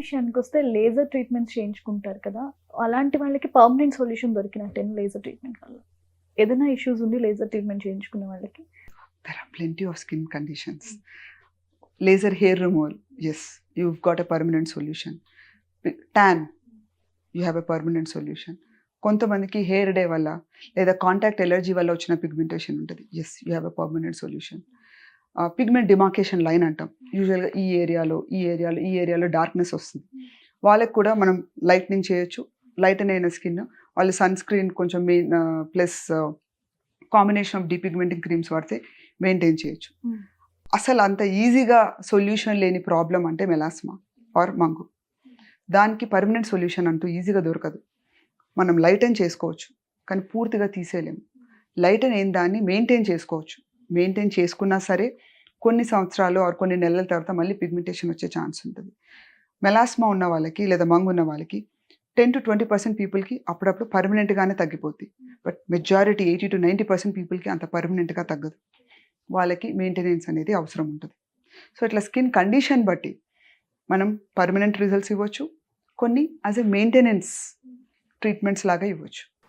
విషయానికి వస్తే laser treatment చేయించుకుంటారు కదా అలాంటి వాళ్ళకి పర్మనెంట్ సొల్యూషన్ దొరికినట్టే లేజర్ ట్రీట్మెంట్ వల్ల. ఏదైనా ఇష్యూస్ ఉంది లేజర్ ట్రీట్మెంట్ చేయించుకునే వాళ్ళకి. There are plenty of skin conditions laser hair removal yes you got a permanent solution tan you have a permanent solution కొంతమందికి హెయిర్ డే వల్ల లేదా కాంటాక్ట్ ఎలర్జీ వల్ల వచ్చిన పిగ్మెంటేషన్ ఉంటుంది. Yes you have a permanent solution pigment demarcation line అంటాం. యూజువల్గా ఈ ఏరియాలో ఈ ఏరియాలో ఈ ఏరియాలో డార్క్నెస్ వస్తుంది. వాళ్ళకి కూడా మనం లైట్నింగ్ చేయొచ్చు. లైట్ అయిన స్కిన్ వాళ్ళు సన్ స్క్రీన్ కొంచెం main plus combination of depigmenting creams వాడితే మెయింటైన్ చేయొచ్చు. Mm. అసలు అంత ఈజీగా సొల్యూషన్ లేని ప్రాబ్లం అంటే మెలాస్మా ఆర్ మంగు దానికి పర్మనెంట్ సొల్యూషన్ అంటూ ఈజీగా దొరకదు. మనం లైటన్ చేసుకోవచ్చు. కానీ పూర్తిగా తీసేయలేము. లైటన్ ఏం దాన్ని మెయింటైన్ చేసుకోవచ్చు. మెయింటైన్ చేసుకున్నా సరే కొన్ని సంవత్సరాలు ఆర్ కొన్ని నెలల తర్వాత మళ్ళీ పిగ్మెంటేషన్ వచ్చే ఛాన్స్ ఉంటుంది. మెలాస్మా ఉన్న వాళ్ళకి లేదా మంగు ఉన్న వాళ్ళకి టెన్ టు ట్వంటీ పర్సెంట్ పీపుల్కి అప్పుడప్పుడు పర్మనెంట్గానే తగ్గిపోద్ది. But majority eighty two ninety percent పీపుల్కి అంత పర్మనెంట్గా తగ్గదు. వాళ్ళకి మెయింటెనెన్స్ అనేది అవసరం ఉంటుంది. సో ఇట్లా స్కిన్ కండిషన్ బట్టి మనం పర్మనెంట్ రిజల్ట్స్ ఇవ్వచ్చు. కొన్ని యాజ్ ఎ మెయింటెనెన్స్ ట్రీట్మెంట్స్ లాగా ఇవ్వచ్చు.